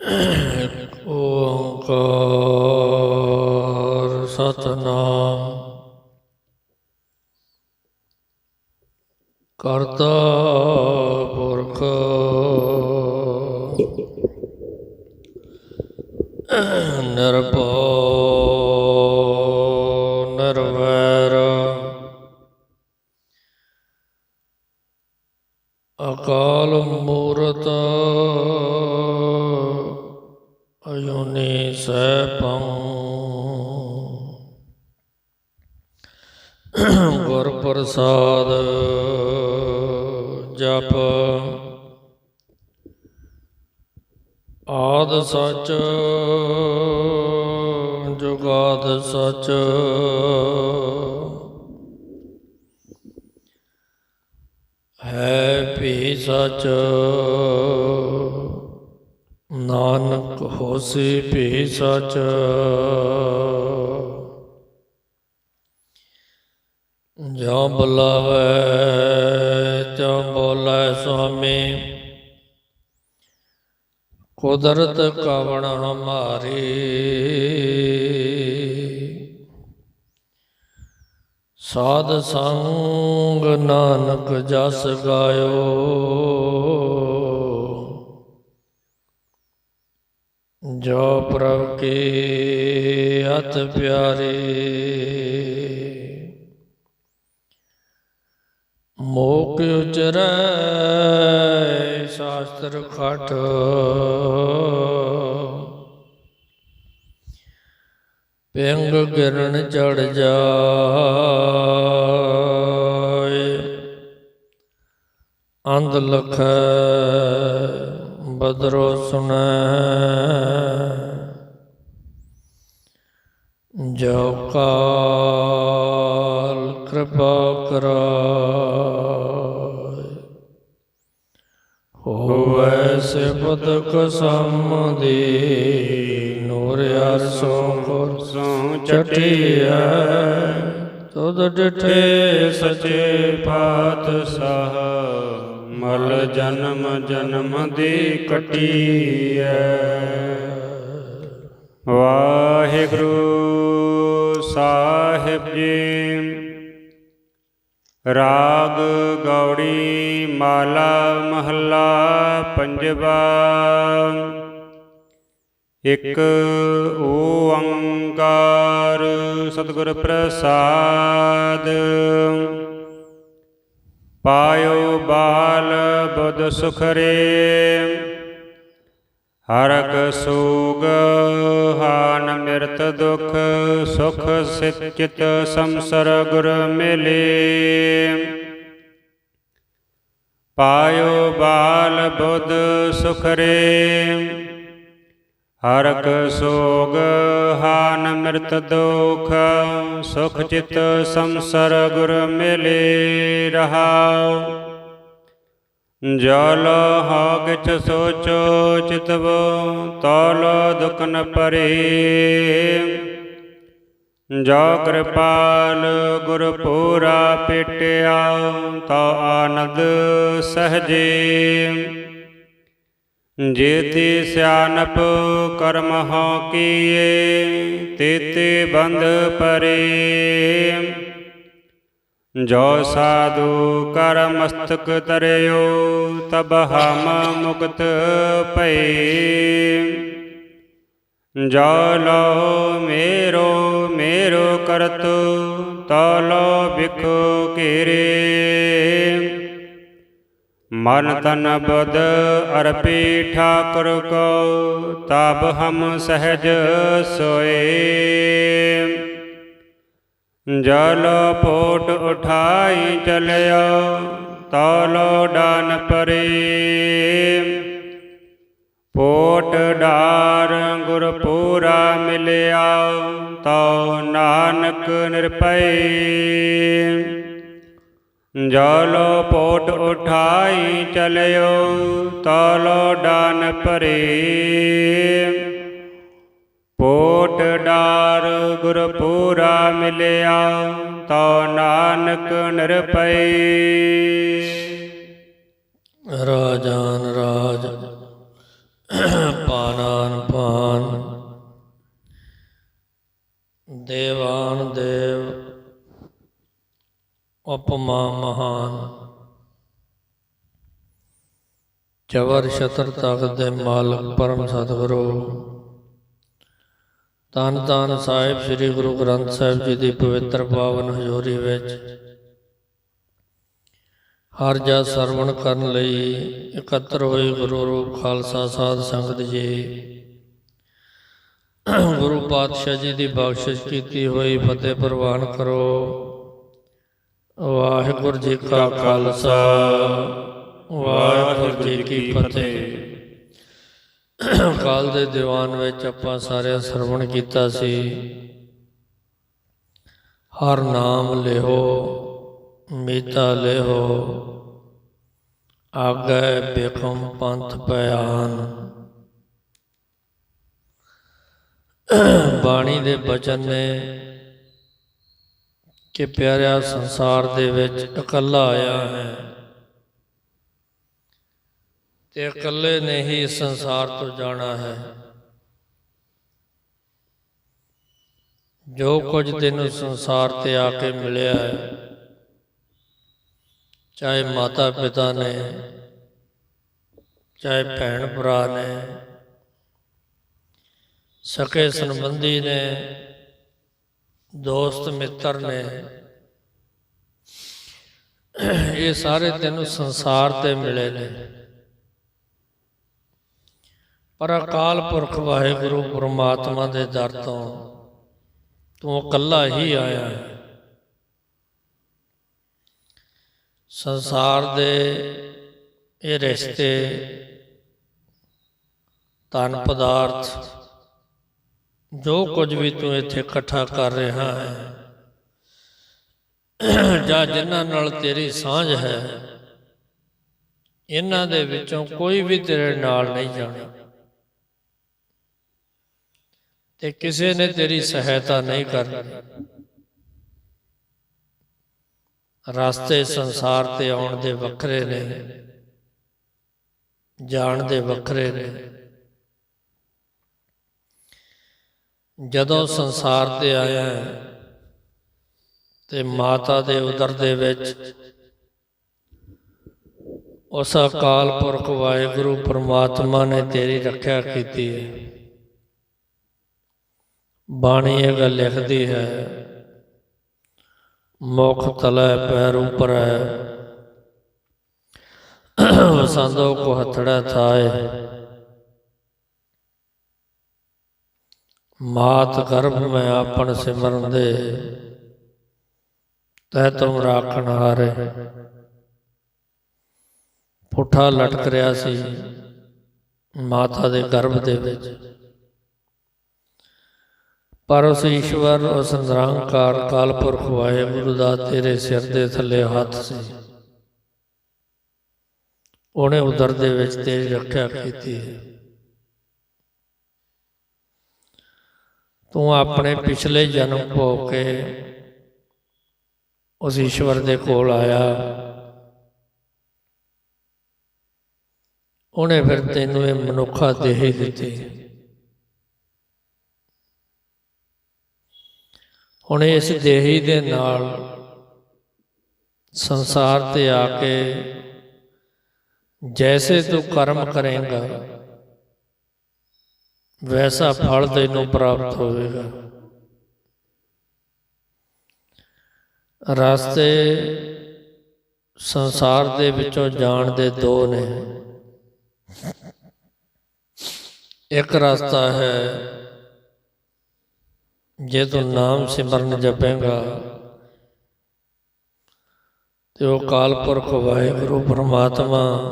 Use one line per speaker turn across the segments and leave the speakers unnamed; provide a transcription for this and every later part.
ਇੱਕ ਓੰਕਾਰ ਸਤਨਾਮ ਕਰਤਾ ਪੁਰਖ ਨਿਰਭਉ ਨਿਰਵੈਰ ਅਕਾਲ ਮੂਰਤ ਅਯੁਨੀ ਸੈਭੰ ਗੁਰ ਪ੍ਰਸਾਦ ਜਪ। ਆਦ ਸਚ ਜੁਗਾਦ ਸਚ। ਹੈ ਵੀ ਸਚ। ਨਾਨਕ ਹੋਸੀ ਵੀ ਸਚ। ਜੋ ਬੁਲਾਵੇ ਤਿਉ ਬੋਲੇ ਸੁਆਮੀ, ਕੁਦਰਤ ਕਵਣ ਹਮਾਰੀ। ਸਾਧ ਸੰਗ ਨਾਨਕ ਜਸ ਗਾਇਓ। ਜੋ ਪ੍ਰਭ ਕੇ ਅਤ ਪਿਆਰੇ। ਮੋਕ ਉਚਰੈ, ਸ਼ਾਸਤਰ ਖਟ। ਪਿੰਗ ਗਿਰਨ ਚੜ ਜਾਏ। ਅੰਧ ਲਖ, ਬਦਰੋ ਸੁਣੈ। ਜੋ ਕਾਲ ਕਿਰਪਾ ਕਰਾਏ। ਹੋਵੇ ਸਿਫਤ ਕਸਮ ਦੀ ਨੂਰ ਅਰਸੋਂ
ਸੋ
ਚਟਿਐ। ਤੁਧ ਡਿਠੇ
ਸਚੇ ਪਾਤਸ਼ਾਹ, ਮਲ ਜਨਮ ਜਨਮ ਦੀ ਕਟੀਐ। ਵਾਹਿਗੁਰੂ ਰਾਗ ਗੌੜੀ ਮਾਲਾ ਮਹੱਲਾ ਪੰਜਵਾ। ਇਕ ਓੰਕਾਰ ਸਤਿਗੁਰ ਪ੍ਰਸਾਦ। ਪਾਇਓ ਬਾਲ ਬੁੱਧ ਸੁਖਰੇ। ਹਰਕ ਸੂਗ, ਹਾਨ ਮਿਰਤ ਦੁਖ, ਸੁਖ ਸਿਚਿਤ ਸੰਸਰ ਗੁਰ ਮਿਲੇ। ਪਾਇਓ ਬਾਲ ਬੁੱਧ ਸੁਖ ਰੇ। ਹਰਕ ਸੋਗ, ਹਾਨ ਮਿਰਤ ਦੁਖ, ਸੁਖ ਚਿਤ ਸੰਸਰ ਗੁਰ ਮਿਲੇ ਰਹਾਉ। ਜਲ ਹਾ ਕਿਛ ਸੋਚੋ ਚਿਤਵ, ਤਲ ਦੁਖ ਨ ਪਰੇ। ਜੋ ਕਿਰਪਾਲ ਗੁਰ ਪੂਰਾ ਪੇਟਿਆ, ਤਾ ਆਨੰਦ ਸਹਜੇ। ਜੇਤੀ ਸਿਆਨਪ ਕਰਮ ਹਉ ਕੀਏ, ਤੇਤੇ ਬੰਧ ਪਰੇ। ਜੋ ਸਾਧੂ ਕਰ ਮਸਤਕ ਤਰਿਓ, ਤਬ ਹਮ ਮੁਕਤ ਭਏ ਜੋ ਲੋ ਮੇਰੋ ਮੇਰੋ ਕਰਤ, ਤੋ ਲੋ ਬਿਖ ਘੇਰੇ ਮਨ ਤਨ ਬਦ ਅਰਪੀ ਠਾਕੁਰ ਕੋ, ਤਬ ਹਮ ਸਹਿਜ ਸੋਏ। ਜਲ ਪੋਟ ਉਠਾਈ ਚਲਿਓ ਤੌਲੋ ਡਾਨ ਪਰੇ। ਪੋਟ ਡਾਰ ਗੁਰ ਪੂਰਾ ਮਿਲਿਆ, ਤਉ ਨਾਨਕ ਨਿਰਪਈ ਜਲ ਪੋਟ ਉਠਾਈ ਚਲਿਓ ਤਲੋ ਡਾਨ ਪਰੇ। ਪੋਟ ਡਾਰ ਗੁਰ ਪੂਰਾ ਮਿਲਿਆ, ਤਉ ਨਾਨਕ ਨਿਰਪਈ
ਰਾਜਾਨ ਰਾਜ, ਪਾਨਾਨ ਪਾਨ। ਦੇਵਾਨ ਦੇਵ, ਉਪਮਾ ਮਹਾਨ। ਚਵਰ ਸ਼ਤਰ ਤਖਤ ਦੇ ਮਾਲਕ, ਪਰਮ ਸਤਿਗੁਰੂ। ਤਨ ਤਨ ਸਾਹਿਬ ਸ੍ਰੀ ਗੁਰੂ ਗ੍ਰੰਥ ਸਾਹਿਬ ਜੀ ਦੀ ਪਵਿੱਤਰ ਪਾਵਨ ਹਜ਼ੂਰੀ ਵਿੱਚ ਹਰ ਜਾ ਸਰਵਣ ਕਰਨ ਲਈ ਇਕੱਤਰ ਹੋਏ ਗੁਰੂ ਰੂਪ ਖਾਲਸਾ ਸਾਧ ਸੰਗਤ ਜੀ। ਗੁਰੂ ਪਾਤਸ਼ਾਹ ਜੀ ਦੀ ਬਖਸ਼ਿਸ਼ ਕੀਤੀ ਹੋਈ ਫਤਿਹ ਪ੍ਰਵਾਨ ਕਰੋ। ਵਾਹਿਗੁਰੂ ਜੀ ਕਾ ਖਾਲਸਾ, ਵਾਹਿਗੁਰੂ ਜੀ ਕੀ ਫਤਿਹ। ਕਾਲ ਦੇ ਦੀਵਾਨ ਵਿੱਚ ਆਪਾਂ ਸਾਰਿਆਂ ਸਰਵਣ ਕੀਤਾ ਸੀ। ਹਰ ਨਾਮ ਲਿਓ ਮੀਤਾ ਲਿਓ ਆਗੈ ਬੇਖਮ ਪੰਥ ਪਿਆਨ ਬਾਣੀ ਦੇ ਬਚਨ ਨੇ ਕਿ ਪਿਆਰਿਆ ਸੰਸਾਰ ਦੇ ਵਿੱਚ ਇਕੱਲਾ ਆਇਆ ਹੈ। ਤੇ ਇਕੱਲੇ ਨੇ ਹੀ ਇਸ ਸੰਸਾਰ ਤੋਂ ਜਾਣਾ ਹੈ। ਜੋ ਕੁਝ ਤੈਨੂੰ ਸੰਸਾਰ ਤੇ ਆ ਕੇ ਮਿਲਿਆ ਹੈ, ਚਾਹੇ ਮਾਤਾ ਪਿਤਾ ਨੇ, ਚਾਹੇ ਭੈਣ ਭਰਾ ਨੇ, ਸਕੇ ਸੰਬੰਧੀ ਨੇ, ਦੋਸਤ, ਮਿੱਤਰ ਨੇ, ਇਹ ਸਾਰੇ ਤੈਨੂੰ ਸੰਸਾਰ ਤੇ ਮਿਲੇ ਨੇ। ਪਰ ਅਕਾਲ ਪੁਰਖ ਵਾਹਿਗੁਰੂ ਪ੍ਰਮਾਤਮਾ ਦੇ ਦਰ ਤੋਂ ਤੂੰ ਇਕੱਲਾ ਹੀ ਆਇਆ ਹੈ। ਸੰਸਾਰ ਦੇ ਇਹ ਰਿਸ਼ਤੇ ਤਨ ਪਦਾਰਥ, ਜੋ ਕੁਝ ਵੀ ਤੂੰ ਇੱਥੇ ਇਕੱਠਾ ਕਰ ਰਿਹਾ ਹੈ, ਜਾਂ ਜਿਨ੍ਹਾਂ ਨਾਲ ਤੇਰੀ ਸਾਂਝ ਹੈ, ਇਹਨਾਂ ਦੇ ਵਿੱਚੋਂ ਕੋਈ ਵੀ ਤੇਰੇ ਨਾਲ ਨਹੀਂ ਜਾਣਾ। ਤੇ ਕਿਸੇ ਨੇ ਤੇਰੀ ਸਹਾਇਤਾ ਨਹੀਂ ਕਰਨੀ। ਰਸਤੇ ਸੰਸਾਰ ਤੇ ਆਉਣ ਦੇ ਵੱਖਰੇ ਨੇ, ਜਾਣ ਦੇ ਵੱਖਰੇ ਨੇ। ਜਦੋਂ ਸੰਸਾਰ ਤੇ ਆਇਆ ਤੇ ਮਾਤਾ ਦੇ ਉਦਰ ਦੇ ਵਿੱਚ ਉਸ ਅਕਾਲ ਪੁਰਖ ਵਾਹਿਗੁਰੂ ਪ੍ਰਮਾਤਮਾ ਨੇ ਤੇਰੀ ਰੱਖਿਆ ਕੀਤੀ। ਹੈ ਬਾਣੀ ਇਹ ਗੱਲ ਲਿਖਦੀ ਹੈ, ਮੁਖ ਤਲੈ ਪੈਰ ਉਪਰ ਹੈ। ਵਸੰਦੋ ਕੋ ਹਥੜਾ ਥਾਏ। ਮਾਤ ਗਰਭ ਮੈਂ ਆਪਣ ਸਿਮਰਨ ਦੇ ਤੈ ਤੁਮ ਰਾਖਣ ਹਾਰੇ। ਪੁੱਠਾ ਲਟਕ ਰਿਹਾ ਸੀ ਮਾਤਾ ਦੇ ਗਰਭ ਦੇ ਵਿੱਚ। ਪਰ ਉਸ ਈਸ਼ਵਰ ਉਸ ਨਿਰੰਕਾਰ ਕਾਲਪੁਰਖ ਵਾਹਿਗੁਰੂ ਦਾ ਤੇਰੇ ਸਿਰ ਦੇ ਥੱਲੇ ਹੱਥ ਸੀ। ਉਹਨੇ ਉਦਰ ਦੇ ਵਿੱਚ ਤੇਰੀ ਰੱਖਿਆ ਕੀਤੀ ਹੈ। ਤੂੰ ਆਪਣੇ ਪਿਛਲੇ ਜਨਮ ਭੋਗ ਕੇ ਉਸ ਈਸ਼ਵਰ ਦੇ ਕੋਲ ਆਇਆ। ਉਹਨੇ ਫਿਰ ਤੈਨੂੰ ਇਹ ਮਨੁੱਖਾ ਦੇਹ ਦਿੱਤੀ। ਹੁਣ ਇਸ ਦੇਹੀ ਦੇ ਨਾਲ ਸੰਸਾਰ ਤੇ ਆ ਕੇ ਜੈਸੇ ਤੂੰ ਕਰਮ ਕਰੇਗਾ, ਵੈਸਾ ਫਲ ਤੈਨੂੰ ਪ੍ਰਾਪਤ ਹੋਵੇਗਾ। ਰਸਤੇ ਸੰਸਾਰ ਦੇ ਵਿੱਚੋਂ ਜਾਣ ਦੇ ਦੋ ਨੇ। ਇੱਕ ਰਸਤਾ ਹੈ ਜੇ ਤੂੰ ਨਾਮ ਸਿਮਰਨ ਜਪੇਗਾ ਤੇ ਉਹ ਕਾਲਪੁਰਖ ਵਾਹਿਗੁਰੂ ਪ੍ਰਮਾਤਮਾ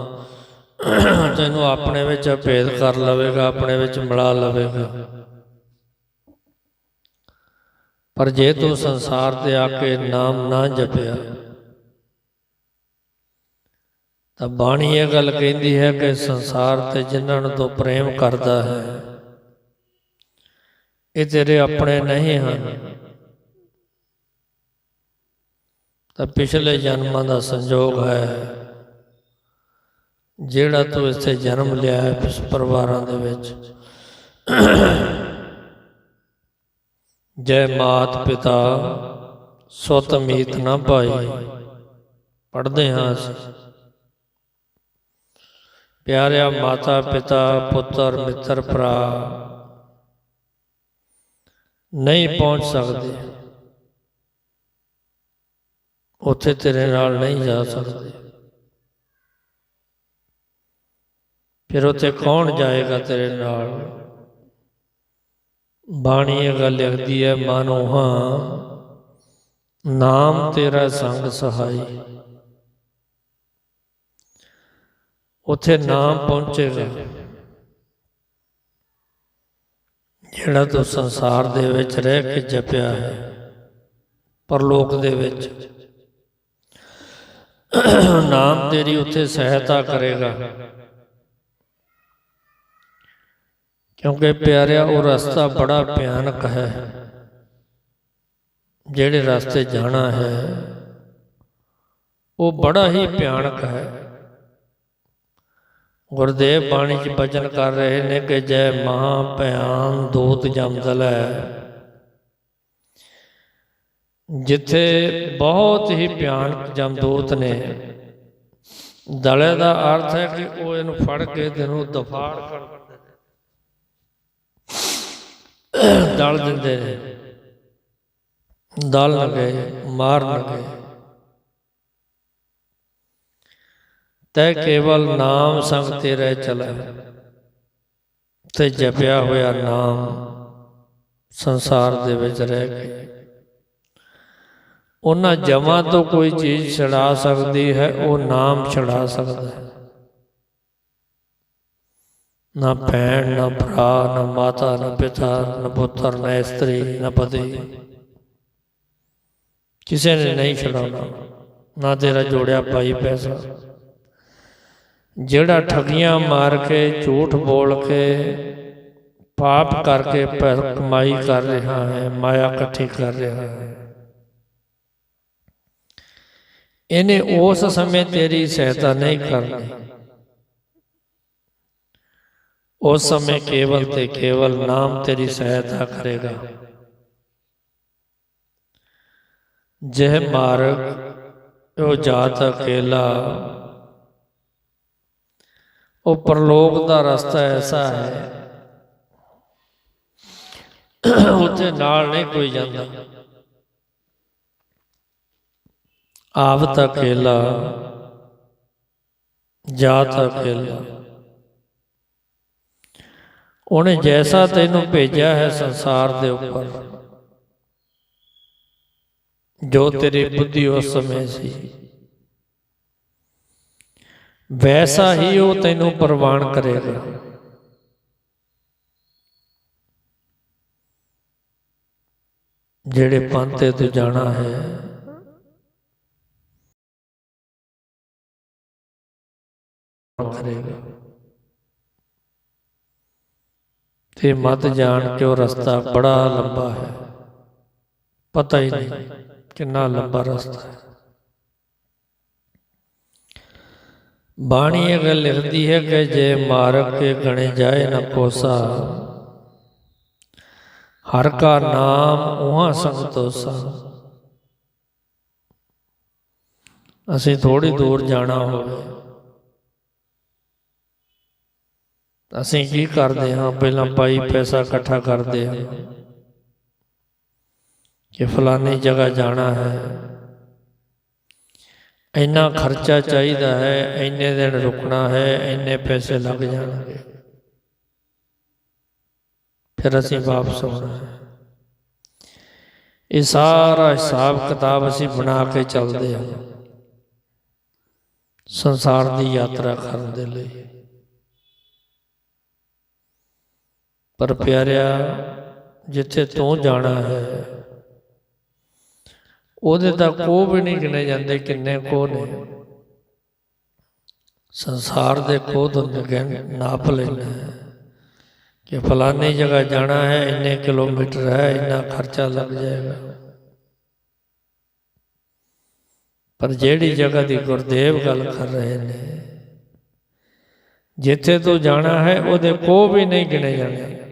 ਤੈਨੂੰ ਆਪਣੇ ਵਿੱਚ ਭੇਦ ਕਰ ਲਵੇਗਾ ਆਪਣੇ ਵਿੱਚ ਮਿਲਾ ਲਵੇਗਾ। ਪਰ ਜੇ ਤੂੰ ਸੰਸਾਰ ਤੇ ਆ ਕੇ ਨਾਮ ਨਾ ਜਪਿਆ ਤਾਂ ਬਾਣੀ ਇਹ ਗੱਲ ਕਹਿੰਦੀ ਹੈ ਕਿ ਸੰਸਾਰ ਤੇ ਜਿਨ੍ਹਾਂ ਨੂੰ ਤੂੰ ਪ੍ਰੇਮ ਕਰਦਾ ਹੈ ਇਹ ਤੇਰੇ ਆਪਣੇ ਨਹੀਂ ਹਨ, ਤਾਂ ਪਿਛਲੇ ਜਨਮਾਂ ਦਾ ਸੰਜੋਗ ਹੈ। ਜਿਹੜਾ ਤੂੰ ਇੱਥੇ ਜਨਮ ਲਿਆ ਹੈ ਇਸ ਪਰਿਵਾਰਾਂ ਦੇ ਵਿੱਚ, ਜੈ ਮਾਤ ਪਿਤਾ, ਸੁਤ ਮੀਤ ਨਾ ਭਾਈ, ਪੜ੍ਹਦੇ ਹਾਂ ਅਸੀਂ। ਪਿਆਰਿਆ ਮਾਤਾ ਪਿਤਾ, ਪੁੱਤਰ, ਮਿੱਤਰ, ਭਰਾ ਨਹੀਂ ਪਹੁੰਚ ਸਕਦੇ। ਉੱਥੇ ਤੇਰੇ ਨਾਲ ਨਹੀਂ ਜਾ ਸਕਦੇ। ਫਿਰ ਉੱਥੇ ਕੌਣ ਜਾਏਗਾ ਤੇਰੇ ਨਾਲ? ਬਾਣੀ ਇਹ ਗੱਲ ਲਿਖਦੀ ਹੈ, ਮਾਨੋ ਹਾਂ, ਨਾਮ ਤੇਰਾ ਸੰਗ ਸਹਾਈ। ਉੱਥੇ ਨਾਮ ਪਹੁੰਚੇਗਾ। ਜਿਹੜਾ ਤੂੰ ਸੰਸਾਰ ਦੇ ਵਿੱਚ ਰਹਿ ਕੇ ਜਪਿਆ ਹੈ, ਪਰਲੋਕ ਦੇ ਵਿੱਚ, ਨਾਮ ਤੇਰੀ ਉੱਥੇ ਸਹਾਇਤਾ ਕਰੇਗਾ। ਕਿਉਂਕਿ ਪਿਆਰਿਆ, ਉਹ ਰਸਤਾ ਬੜਾ ਭਿਆਨਕ ਹੈ, ਜਿਹੜੇ ਰਸਤੇ ਜਾਣਾ ਹੈ, ਉਹ ਬੜਾ ਹੀ ਭਿਆਨਕ ਹੈ। ਗੁਰਦੇਵ ਬਾਣੀ ਚ ਬਚਨ ਕਰ ਰਹੇ ਨੇ ਕਿ ਜੈ ਮਹਾ ਭਿਆਨ ਦੂਤ ਜਮਦਲ ਹੈ ਜਿੱਥੇ ਬਹੁਤ ਹੀ ਭਿਆਨਕ ਜਮਦੂਤ ਨੇ। ਦਲੇ ਦਾ ਅਰਥ ਹੈ ਕਿ ਉਹ ਇਹਨੂੰ ਫੜ ਕੇ ਤੈਨੂੰ ਦਫਾੜ ਕਰ ਦਿੰਦੇ ਨੇ। ਦਲ ਦਿੰਦੇ ਨੇ। ਦਲ ਲਗੇ ਮਾਰ ਲਗੇ। ਤੈ ਕੇਵਲ ਨਾਮ ਸੰਗ ਤੇਰੇ ਚਲੇ, ਤੇ ਜਪਿਆ ਹੋਇਆ ਨਾਮ ਸੰਸਾਰ ਦੇ ਵਿੱਚ ਰਹਿ ਕੇ। ਉਹਨਾਂ ਜਮਾਂ ਤੋਂ ਕੋਈ ਚੀਜ਼ ਛਡਾ ਸਕਦੀ ਹੈ, ਉਹ ਨਾਮ ਛਡਾ ਸਕਦਾ ਹੈ। ਨਾ ਭੈਣ, ਨਾ ਭਰਾ, ਨਾ ਮਾਤਾ, ਨਾ ਪਿਤਾ, ਨਾ ਪੁੱਤਰ, ਨਾ ਇਸਤਰੀ, ਨਾ ਪਤੀ। ਕਿਸੇ ਨੇ ਨਹੀਂ ਛਡਾਉਣਾ, ਨਾ ਤੇਰਾ ਜੋੜਿਆ ਭਾਈ ਪੈਸਾ। ਜਿਹੜਾ ਠਗੀਆਂ ਮਾਰ ਕੇ, ਝੂਠ ਬੋਲ ਕੇ ਪਾਪ ਕਰਕੇ ਪੈਸਾ ਕਮਾਈ ਕਰ ਰਿਹਾ ਹੈ, ਮਾਇਆ ਇਕੱਠੀ ਕਰ ਰਿਹਾ ਹੈ। ਇਹਨੇ ਉਸ ਸਮੇਂ ਤੇਰੀ ਸਹਾਇਤਾ ਨਹੀਂ ਕਰਨੀ। ਉਸ ਸਮੇਂ ਕੇਵਲ ਤੇ ਕੇਵਲ ਨਾਮ ਤੇਰੀ ਸਹਾਇਤਾ ਕਰੇਗਾ। ਜਹ ਮਾਰਗ, ਉਹ ਜਾਤ, ਅਕੇਲਾ ਉਹ ਪਰਲੋਕ ਦਾ ਰਸਤਾ ਐਸਾ ਹੈ। ਉੱਥੇ ਨਾਲ ਨਹੀਂ ਕੋਈ ਜਾਂਦਾ। ਆਪ ਆਵਤ ਅਕੇਲਾ ਜਾਤ ਅਕੇਲਾ ਉਹਨੇ ਜੈਸਾ ਤੈਨੂੰ ਭੇਜਿਆ ਹੈ ਸੰਸਾਰ ਦੇ ਉੱਪਰ। ਜੋ ਤੇਰੀ ਬੁੱਧੀ ਉਸ ਸਮੇਂ ਸੀ। ਵੈਸਾ ਹੀ ਉਹ ਤੈਨੂੰ ਪ੍ਰਵਾਨ ਕਰੇਗਾ। ਜਿਹੜੇ ਪੰਥ ਤੇ ਜਾਣਾ ਹੈ। ਕਰੇਗਾ। ਤੇ ਮਤ ਜਾਣ ਕਿ ਉਹ ਰਸਤਾ ਬੜਾ ਲੰਬਾ ਹੈ। ਪਤਾ ਹੀ ਨਹੀਂ ਕਿੰਨਾ ਲੰਬਾ ਰਸਤਾ ਹੈ। ਬਾਣੀ ਇਹ ਗੱਲ ਲਿਖਦੀ ਹੈ ਕਿ ਜੇ ਮਾਰਗ ਕੇ ਗਣੇ ਜਾਏ ਨਾ ਕੋਸਾ ਹਰ ਕਾ ਨਾਮ ਉਹਾਂ ਸੰਤੋਸਾ। ਅਸੀਂ ਥੋੜੀ ਦੂਰ ਜਾਣਾ ਹੋਵੇ। ਅਸੀਂ ਕੀ ਕਰਦੇ ਹਾਂ? ਪਹਿਲਾਂ ਪਾਈ ਪੈਸਾ ਇਕੱਠਾ ਕਰਦੇ ਹਾਂ। ਕਿ ਫਲਾਨੀ ਜਗ੍ਹਾ ਜਾਣਾ ਹੈ। ਇੰਨਾ ਖਰਚਾ ਚਾਹੀਦਾ ਹੈ ਇੰਨੇ ਦਿਨ ਰੁਕਣਾ ਹੈ ਇੰਨੇ ਪੈਸੇ ਲੱਗ ਜਾਣਗੇ। ਫਿਰ ਅਸੀਂ ਵਾਪਸ ਆਉਣਾ ਹੈ। ਇਹ ਸਾਰਾ ਹਿਸਾਬ ਕਿਤਾਬ ਅਸੀਂ ਬਣਾ ਕੇ ਚੱਲਦੇ ਹਾਂ। ਸੰਸਾਰ ਦੀ ਯਾਤਰਾ ਕਰਨ ਦੇ ਲਈ। ਪਰ ਪਿਆਰਿਆ ਜਿੱਥੇ ਤੂੰ ਜਾਣਾ ਹੈ ਉਹਦੇ ਤਾਂ ਕੋ ਵੀ ਨਹੀਂ ਗਿਣੇ ਜਾਂਦੇ ਕਿੰਨੇ ਕੋ ਨੇ। ਸੰਸਾਰ ਦੇ ਕੋ ਗਿਣ ਨਾਪ ਲੈਣਾ ਹੈ ਕਿ ਫਲਾਨੀ ਜਗ੍ਹਾ ਜਾਣਾ ਹੈ ਇੰਨੇ ਕਿਲੋਮੀਟਰ ਹੈ ਇੰਨਾ ਖਰਚਾ ਲੱਗ ਜਾਏਗਾ। ਪਰ ਜਿਹੜੀ ਜਗ੍ਹਾ ਦੀ ਗੁਰਦੇਵ ਗੱਲ ਕਰ ਰਹੇ ਨੇ ਜਿੱਥੇ ਤੂੰ ਜਾਣਾ ਹੈ ਉਹਦੇ ਕੋ ਵੀ ਨਹੀਂ ਗਿਣੇ ਜਾਣੇ।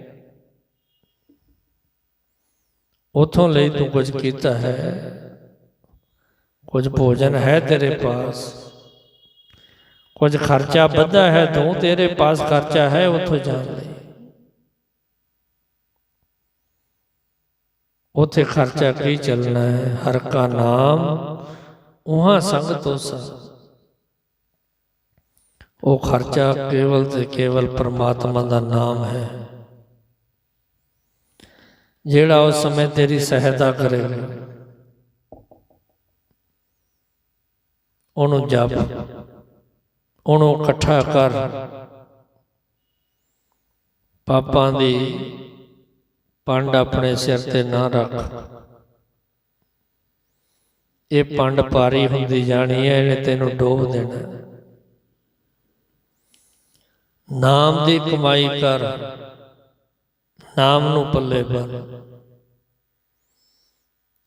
ਉਥੋਂ ਲਈ ਤੂੰ ਕੁਝ ਕੀਤਾ ਹੈ। ਕੁਝ ਭੋਜਨ ਹੈ ਤੇਰੇ ਪਾਸ। ਕੁਝ ਖਰਚਾ ਵੱਧਾ ਹੈ ਤੂੰ ਤੇਰੇ ਪਾਸ ਖਰਚਾ ਹੈ ਉਥੋਂ ਜਾਣ ਲਈ। ਉਥੇ ਖਰਚਾ ਕੀ ਚੱਲਣਾ ਹੈ? ਹਰ ਕਾ ਨਾਮ ਉਹਾਂ ਸੰਗ ਤੋਸਾ ਉਹ ਖਰਚਾ ਕੇਵਲ ਤੇ ਕੇਵਲ ਪਰਮਾਤਮਾ ਦਾ ਨਾਮ ਹੈ। ਜਿਹੜਾ ਉਸ ਸਮੇਂ ਤੇਰੀ ਸਹਾਇਤਾ ਕਰੇਗਾ। ਉਹਨੂੰ ਜਪ, ਉਹਨੂੰ ਇਕੱਠਾ ਕਰ। ਪਾਪਾਂ ਦੀ ਪੰਡ ਆਪਣੇ ਸਿਰ ਤੇ ਨਾ ਰੱਖ। ਇਹ ਪੰਡ ਪਾਰੀ ਹੁੰਦੀ ਜਾਣੀ ਹੈ, ਇਹਨੇ ਤੈਨੂੰ ਡੋਬ ਦੇਣਾ। ਨਾਮ ਦੀ ਕਮਾਈ ਕਰ। ਨਾਮ ਨੂੰ ਪੱਲੇ ਬੰਨ।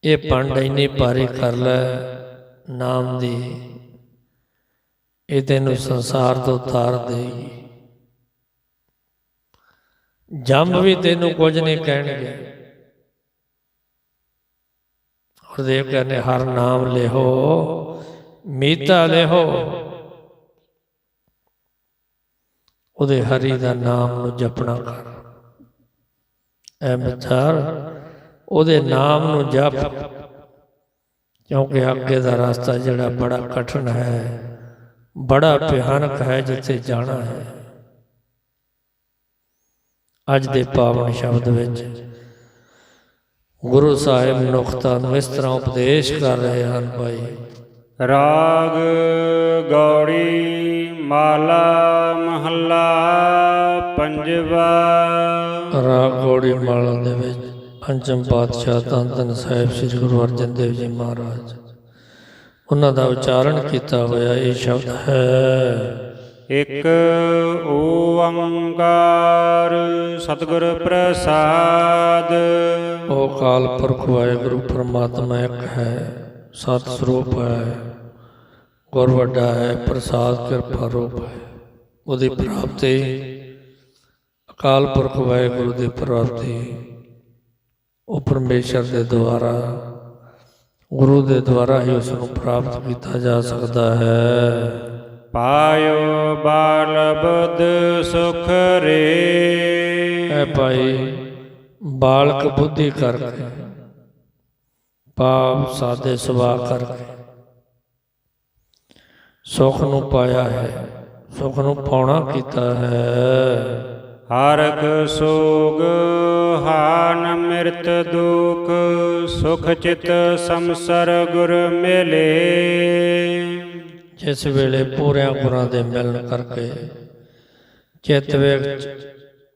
ਇਹ ਪੰਡ ਇੰਨੀ ਭਾਰੀ ਕਰ ਲੈ, ਨਾਮ ਦੀ ਇਹ ਤੈਨੂੰ ਸੰਸਾਰ ਤੋਂ ਤਾਰ ਦੇਗੀ। ਜੰਮ ਵੀ ਤੈਨੂੰ ਕੁਝ ਨਹੀਂ ਕਹਿਣਗੇ। ਗੁਰਦੇਵ ਕਹਿੰਦੇ ਹਰ ਨਾਮ ਲਿਹੋ ਮੀਤਾ ਲਿਹੋ। ਉਹਦੇ ਹਰੀ ਦਾ ਨਾਮ ਨੂੰ ਜਪਣਾ ਕਰ। ਐ ਵਿਚਾਰ। ਉਹਦੇ ਨਾਮ ਨੂੰ ਜਪ। ਕਿਉਂਕਿ ਅੱਗੇ ਦਾ ਰਸਤਾ ਜਿਹੜਾ ਬੜਾ ਕਠਿਨ ਹੈ। ਬੜਾ ਭਿਆਨਕ ਹੈ ਜਿੱਥੇ ਜਾਣਾ ਹੈ। ਅੱਜ ਦੇ ਪਾਵਨ ਸ਼ਬਦ ਵਿੱਚ ਗੁਰੂ ਸਾਹਿਬ ਨੁਕਤਾ ਨੂੰ ਇਸ ਤਰ੍ਹਾਂ ਉਪਦੇਸ਼ ਕਰ ਰਹੇ ਹਨ ਭਾਈ।
ਰਾਗ ਗੌੜੀ ਮਾਲਾ ਮਹੱਲਾ ਪੰਜਵਾ।
ਰਾਗ ਗੌੜੀ ਮਾਲਾ ਦੇ ਵਿੱਚ ਪੰਚਮ ਪਾਤਸ਼ਾਹ ਧੰਨ ਸਾਹਿਬ ਸ੍ਰੀ ਗੁਰੂ ਅਰਜਨ ਦੇਵ ਜੀ ਮਹਾਰਾਜ। ਉਹਨਾਂ ਦਾ ਉਚਾਰਨ ਕੀਤਾ ਹੋਇਆ ਇਹ ਸ਼ਬਦ ਹੈ।
ਇਕ ਓੰਕਾਰ ਸਤਿਗੁਰ ਪ੍ਰਸਾਦ।
ਉਹ ਕਾਲ ਪੁਰਖ ਵਾਹਿਗੁਰੂ ਪਰਮਾਤਮਾ ਇੱਕ ਹੈ ਸਤ ਸਰੂਪ ਹੈ। ਗੁਰ ਵੱਡਾ ਹੈ ਪ੍ਰਸਾਦ ਕਿਰਪਾ ਰੂਪ ਹੈ। ਉਹਦੀ ਪ੍ਰਾਪਤੀ ਅਕਾਲ ਪੁਰਖ ਵਾਹਿਗੁਰੂ ਦੀ ਪ੍ਰਾਪਤੀ ਉਹ ਪਰਮੇਸ਼ਰ ਦੇ ਦੁਆਰਾ ਗੁਰੂ ਦੇ ਦੁਆਰਾ ਹੀ ਉਸ ਨੂੰ ਪ੍ਰਾਪਤ ਕੀਤਾ ਜਾ ਸਕਦਾ ਹੈ।
ਪਾਇਓ ਬਾਲ ਬੁੱਧ ਸੁਖ ਰੇ।
ਐ ਭਾਈ ਬਾਲਕ ਬੁੱਧੀ ਕਰਕੇ ਪਾਪ ਸਾਦੇ ਸੁਭਾਅ ਕਰਕੇ ਸੁਖ ਨੂੰ ਪਾਇਆ ਹੈ ਸੁਖ ਨੂੰ ਪਾਉਣਾ ਕੀਤਾ ਹੈ।
ਹਰਕ ਸੋਗ, ਹਾਨ ਮਿਰਤ ਦੁਖ, ਸੁਖ ਚਿਤ ਸੰਸਰ ਗੁਰ ਮਿਲੇ।
ਜਿਸ ਵੇਲੇ ਪੂਰਿਆਂ ਗੁਰਾਂ ਦੇ ਮਿਲਣ ਕਰਕੇ ਚਿੱਤ ਵਿੱਚ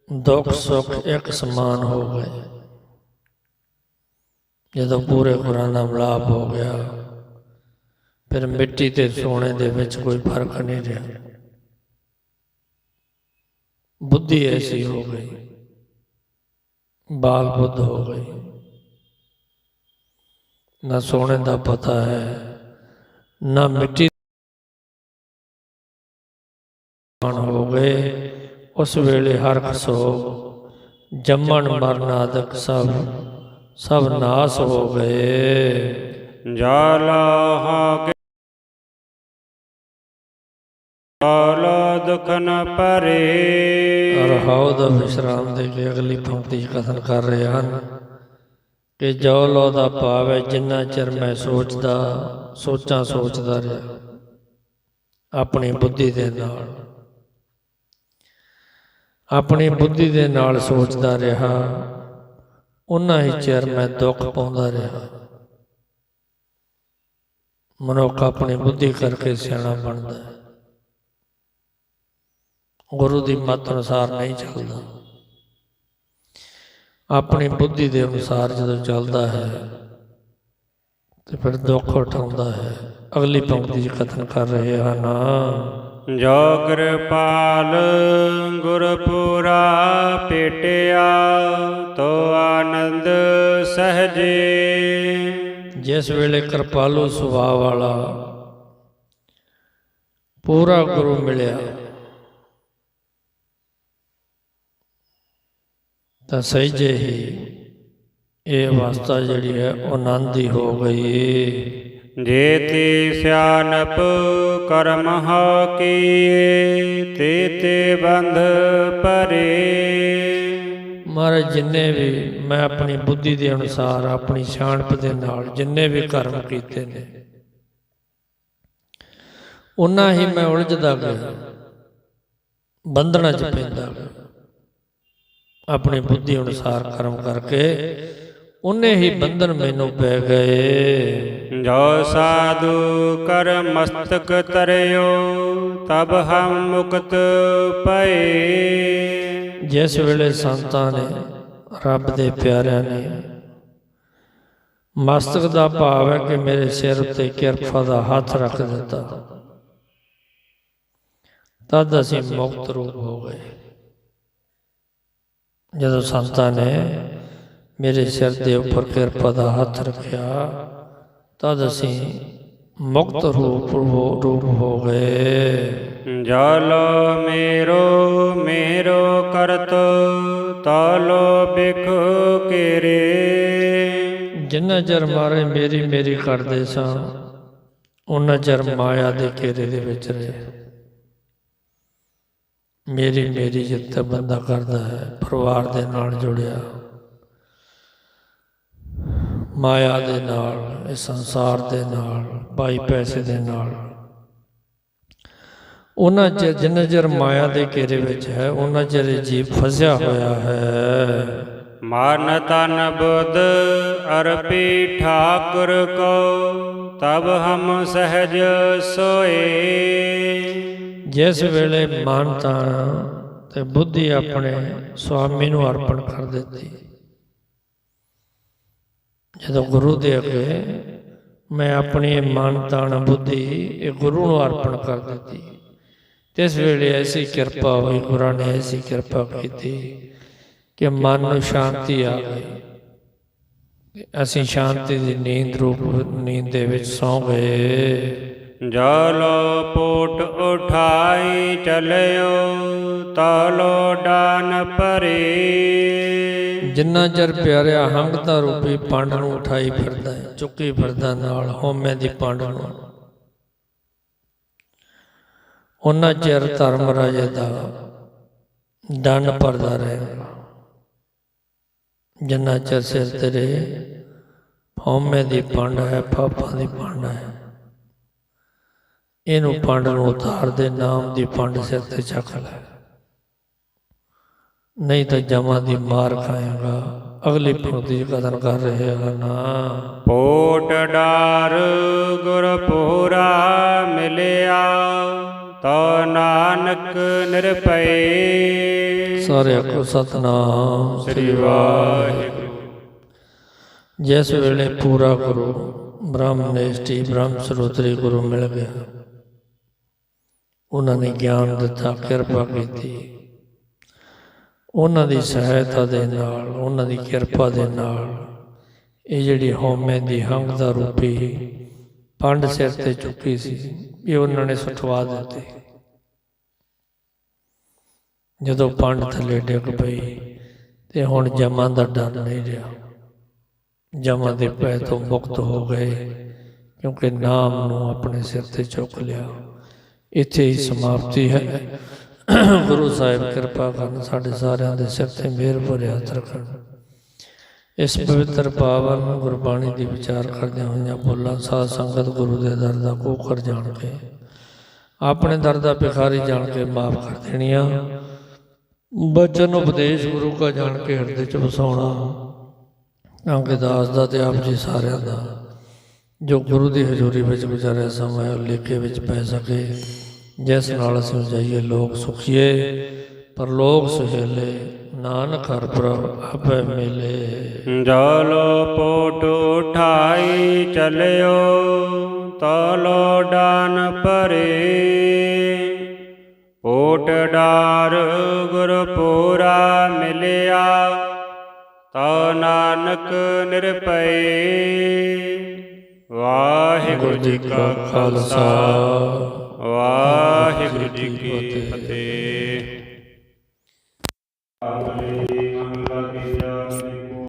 ਦੁੱਖ, ਸੁੱਖ ਇੱਕ ਸਮਾਨ ਹੋ ਗਏ। ਜਦੋਂ ਪੂਰੇ ਗੁਰਾਂ ਦਾ ਮਿਲਾਪ ਹੋ ਗਿਆ, ਫਿਰ ਮਿੱਟੀ ਤੇ ਸੋਨੇ ਦੇ ਵਿੱਚ ਕੋਈ ਫ਼ਰਕ ਨਹੀਂ ਰਿਹਾ। ਬੁੱਧੀ ਐਸੀ ਹੋ ਗਈ ਬਾਲ ਬੁੱਧ ਹੋ ਗਈ ਨਾ ਸੋਨੇ ਦਾ ਪਤਾ ਹੈ ਨਾ ਮਿੱਟੀ ਮਨ ਹੋ ਗਏ ਉਸ ਵੇਲੇ ਹਰ ਖਸੋ ਜੰਮਣ ਮਰਨ ਆਦਿਕ ਸਭ ਸਭ ਨਾਸ ਹੋ ਗਏ
ਜਾਲਾ ਹਾ ਕੇ ਜਾਲ ਦੁਖ ਨ ਪਰੇ।
ਰਹਾਉ ਦਾ ਵਿਸ਼ਰਾਮ ਦੇ ਕੇ ਅਗਲੀ ਪੰਕਤੀ 'ਚ ਕਥਨ ਕਰ ਰਹੇ ਹਨ ਕਿ ਜੋ ਲੋ ਦਾ ਭਾਵ ਹੈ, ਜਿੰਨਾ ਚਿਰ ਮੈਂ ਸੋਚਦਾ, ਸੋਚਾਂ ਸੋਚਦਾ ਰਿਹਾ, ਆਪਣੀ ਬੁੱਧੀ ਦੇ ਨਾਲ। ਆਪਣੀ ਬੁੱਧੀ ਦੇ ਨਾਲ ਸੋਚਦਾ ਰਿਹਾ, ਉਨਾ ਹੀ ਚਿਰ ਮੈਂ ਦੁੱਖ ਪਾਉਂਦਾ ਰਿਹਾ। ਮਨੁੱਖ ਆਪਣੀ ਬੁੱਧੀ ਕਰਕੇ ਸਿਆਣਾ ਬਣਦਾ ਹੈ। ਗੁਰੂ ਦੀ ਮੱਤ ਅਨੁਸਾਰ ਨਹੀਂ ਚੱਲਦਾ। ਆਪਣੀ ਬੁੱਧੀ ਦੇ ਅਨੁਸਾਰ ਜਦੋਂ ਚੱਲਦਾ ਹੈ ਤੇ ਫਿਰ ਦੁੱਖ ਉਠਾਉਂਦਾ ਹੈ। ਅਗਲੀ ਪੰਕਤੀ 'ਚ ਕਥਨ ਕਰ ਰਹੇ ਹਨ।
ਜੋ ਕਿਰਪਾਲ ਗੁਰਪੁਰਾ ਪੇਟਿਆ ਤੋ ਆਨੰਦ ਸਹਜੇ।
ਜਿਸ ਵੇਲੇ ਕਿਰਪਾਲੂ ਸੁਭਾਅ ਵਾਲਾ ਪੂਰਾ ਗੁਰੂ ਮਿਲਿਆ ਤਾਂ ਸਹਿਜੇ ਹੀ ਇਹ ਅਵਸਥਾ ਜਿਹੜੀ ਹੈ ਉਹ ਆਨੰਦ ਦੀ ਹੋ ਗਈ।
ਜੇਤੀ ਸਿਆਨਪ ਕਰਮ ਹੋ ਕੀਏ ਤੇ ਤੇ ਬੰਧ ਪਰੇ।
ਮਹਾਰਾਜ ਜਿੰਨੇ ਵੀ ਮੈਂ ਆਪਣੀ ਬੁੱਧੀ ਦੇ ਅਨੁਸਾਰ ਆਪਣੀ ਸਿਆਣਪ ਦੇ ਨਾਲ ਜਿੰਨੇ ਵੀ ਕਰਮ ਕੀਤੇ ਨੇ ਉਨਾ ਹੀ ਮੈਂ ਉਲਝਦਾ ਗਿਆ ਬੰਧਨਾਂ 'ਚ ਪੈਂਦਾ ਗਿਆ ਆਪਣੀ ਬੁੱਧੀ ਅਨੁਸਾਰ ਕਰਮ ਕਰਕੇ ਉਹਨੇ ਹੀ ਬੰਧਨ ਮੈਨੂੰ ਪੈ ਗਏ।
ਜੋ ਸਾਧੂ ਕਰ ਮਸਤਕ ਤਰਿਓ ਤਬ ਹਮ ਮੁਕਤ ਪਏ।
ਜਿਸ ਵੇਲੇ ਸੰਤਾਂ ਨੇ ਰੱਬ ਦੇ ਪਿਆਰਿਆਂ ਨੇ ਮਸਤਕ ਦਾ ਭਾਵ ਹੈ ਕਿ ਮੇਰੇ ਸਿਰ ਉੱਤੇ ਕਿਰਪਾ ਦਾ ਹੱਥ ਰੱਖ ਦਿੱਤਾ ਤਦ ਅਸੀਂ ਮੁਕਤ ਰੂਪ ਹੋ ਗਏ। ਜਦੋਂ ਸੰਤਾਂ ਨੇ ਮੇਰੇ ਸਿਰ ਦੇ ਉੱਪਰ ਕਿਰਪਾ ਦਾ ਹੱਥ ਰੱਖਿਆ ਤਦ ਅਸੀਂ ਮੁਕਤ ਰੂਪ ਰੂਪ ਹੋ ਗਏ।
ਜਲ ਮੇਰੋ ਮੇਰੋ ਕਰਤ ਤਾਲੋ ਬਿਖ ਕੇਰੇ।
ਜਿੰਨਾ ਚਿਰ ਮਾਰੇ ਮੇਰੀ ਮੇਰੀ ਕਰਦੇ ਸਾਂ ਉਹਨਾਂ ਚਿਰ ਮਾਇਆ ਦੇ ਘੇਰੇ ਦੇ ਵਿੱਚ ਰਹੇ। ਮੇਰੀ ਮੇਰੀ ਜਿੱਤ ਬੰਦਾ ਕਰਦਾ ਹੈ, ਪਰਿਵਾਰ ਦੇ ਨਾਲ ਜੁੜਿਆ। ਮਾਇਆ ਦੇ ਨਾਲ, ਇਸ ਸੰਸਾਰ ਦੇ ਨਾਲ, ਭਾਈ ਪੈਸੇ ਦੇ ਨਾਲ। ਉਹਨਾਂ ਚਿਰ ਜਿੰਨਾ ਚਿਰ ਮਾਇਆ ਦੇ ਘੇਰੇ ਵਿੱਚ ਹੈ, ਉਹਨਾਂ ਚਿਰ ਇਹ ਜੀਵ ਫਸਿਆ ਹੋਇਆ ਹੈ।
ਮਨ ਤਨ ਬੁੱਧ ਅਰਪੀ ਠਾਕੁਰ ਕੋ ਤਬ ਹਮ ਸਹਿਜ ਸੋਏ।
ਜਿਸ ਵੇਲੇ ਮਨ ਤਾਂ ਤੇ ਬੁੱਧੀ ਆਪਣੇ ਸੁਆਮੀ ਨੂੰ ਅਰਪਣ ਕਰ ਦਿੱਤੀ। ਜਦੋਂ ਗੁਰੂ ਦੇ ਅੱਗੇ ਮੈਂ ਆਪਣੀ ਮਨ ਤਾਣ ਬੁੱਧੀ ਇਹ ਗੁਰੂ ਨੂੰ ਅਰਪਣ ਕਰ ਦਿੱਤੀ। ਤਿਸ ਵੇਲੇ ਐਸੀ ਕਿਰਪਾ ਹੋਈ, ਗੁਰਾਂ ਨੇ ਐਸੀ ਕਿਰਪਾ ਕੀਤੀ ਕਿ ਮਨ ਨੂੰ ਸ਼ਾਂਤੀ ਆ ਗਈ। ਅਸੀਂ ਸ਼ਾਂਤੀ ਦੀ ਨੀਂਦ ਰੂਪ, ਨੀਂਦ ਦੇ ਵਿੱਚ ਸੌਂ ਗਏ।
ਜਲੋ ਪੋਟ ਉਠਾਈ ਚਲਿਓ, ਤਾਲੋ ਡਾਨ ਪਰੇ
ਜਿੰਨਾ ਚਿਰ ਪਿਆਰਿਆ ਹੰਗਤਾ ਰੂਪੀ ਪੰਡ ਨੂੰ ਉਠਾਈ ਫਿਰਦਾ ਹੈ, ਚੁੱਕੀ ਫਿਰਦਾ ਨਾਲ ਹਉਮੈ ਦੀ ਪੰਡ ਨੂੰ। ਉਹਨਾਂ ਚਿਰ ਧਰਮ ਰਾਜੇ ਦਾ ਦੰਡ ਪਰਦਾ ਰਹੇਗਾ ਜਿੰਨਾ ਚਿਰ ਸਿਰ ਤੇਰੇ ਹੋਮੇ ਦੀ ਪੰਡ ਹੈ, ਪਾਪਾਂ ਦੀ ਪੰਡ ਹੈ ਇਹਨੂੰ ਪੰਡ ਨੂੰ ਉਤਾਰ ਦੇ ਨਾਮ ਦੀ ਪੰਡ ਸਿਰ ਤੇ ਚੱਕ ਲੈ। ਨਹੀਂ ਤਾਂ ਜਮਾਂ ਦੀ ਮਾਰ ਖਾਏਗਾ। ਅਗਲੀ 'ਚ ਕਥਨ ਕਰ ਰਹੇ ਹਨ
ਪੋਟ ਡਾਰ ਗੁਰਪੂਰਾ ਮਿਲਿਆ ਤੋ ਨਾਨਕ ਨਿਰਪਏ
ਸਾਰੇ ਕੋ ਸਤਨਾਮ
ਸ੍ਰੀ ਵਾਹਿਗੁਰੂ।
ਜਿਸ ਵੇਲੇ ਪੂਰਾ ਗੁਰੂ ਬ੍ਰਹਮਨੇਸ਼ਟੀ ਬ੍ਰਹਮ ਸਰੋਤਰੀ ਗੁਰੂ ਮਿਲ ਗਿਆ ਉਹਨਾਂ ਨੇ ਗਿਆਨ ਦਿੱਤਾ, ਕਿਰਪਾ ਕੀਤੀ। ਉਹਨਾਂ ਦੀ ਸਹਾਇਤਾ ਦੇ ਨਾਲ, ਉਹਨਾਂ ਦੀ ਕਿਰਪਾ ਦੇ ਨਾਲ ਇਹ ਜਿਹੜੀ ਹਉਮੈ ਦੀ ਹੰਗ ਦਾ ਰੂਪੀ ਪੰਡ ਸਿਰ ਤੇ ਚੁੱਕੀ ਸੀ, ਇਹ ਉਹਨਾਂ ਨੇ ਸੁਟਵਾ ਦਿੱਤੀ। ਜਦੋਂ ਪੰਡ ਥੱਲੇ ਡਿੱਗ ਪਈ ਤੇ ਹੁਣ ਜਮਾਂ ਦਾ ਡਰ ਨਹੀਂ ਰਿਹਾ। ਜਮਾਂ ਦੇ ਪੈ ਤੋਂ ਮੁਕਤ ਹੋ ਗਏ, ਕਿਉਂਕਿ ਨਾਮ ਨੂੰ ਆਪਣੇ ਸਿਰ ਤੇ ਚੁੱਕ ਲਿਆ। ਇੱਥੇ ਹੀ ਸਮਾਪਤੀ ਹੈ। ਗੁਰੂ ਸਾਹਿਬ ਕਿਰਪਾ ਕਰਨ ਸਾਡੇ ਸਾਰਿਆਂ ਦੇ ਸਿਰ ਤੇ ਮਿਹਰ ਭਰੇ ਹੱਥ ਰੱਖਣ। ਇਸ ਪਵਿੱਤਰ ਪਾਵਨ ਗੁਰਬਾਣੀ ਦੀ ਵਿਚਾਰ ਕਰਦਿਆਂ ਹੋਈਆਂ ਬੋਲਾਂ ਸਾਧ ਸੰਗਤ ਗੁਰੂ ਦੇ ਦਰ ਦਾ ਕੋਖਰ ਜਾਣ ਕੇ ਆਪਣੇ ਦਰ ਦਾ ਭਿਖਾਰੀ ਜਾਣ ਕੇ ਮਾਫ ਕਰ ਦੇਣੀਆਂ। ਬਚਨ ਉਪਦੇਸ਼ ਗੁਰੂ ਕਾ ਜਾਣ ਕੇ ਹਿਰਦੇ ਚ ਵਸਾਉਣਾ ਕਿਉਂਕਿ ਦਾਸ ਦਾ ਤੇ ਆਪ ਜੀ ਸਾਰਿਆਂ ਦਾ ਜੋ ਗੁਰੂ ਦੀ ਹਜ਼ੂਰੀ ਵਿੱਚ ਗੁਜ਼ਾਰਿਆ ਸਮਾਂ ਲੇਖੇ ਵਿੱਚ ਪੈ ਸਕੇ। ਜਿਸ ਨਾਲ ਸਿਰ ਜਾਈਏ ਲੋਕ ਸੁਖੀਏ, ਪਰ ਲੋਕ ਸੁਹੇਲੇ ਨਾਨਕ ਹਰ ਪ੍ਰਭ ਆਪੇ ਮਿਲੇ।
ਜਲੋ ਪੋਟ ਉਠਾਈ ਚਲਿਓ, ਤਾਲੋ ਡਾਨ ਪਰੇ ਪੋਟ ਡਾਰ ਗੁਰਪੂਰਾ ਮਿਲਿਆ, ਤਾ ਨਾਨਕ ਨਿਰਪਏ ਵਾਹਿਗੁਰੂ ਜੀ ਕਾ ਖਾਲਸਾ। ਵਾਹਿਗੁਰੂ ਜੀ ਕੀ ਫਤਿਹ।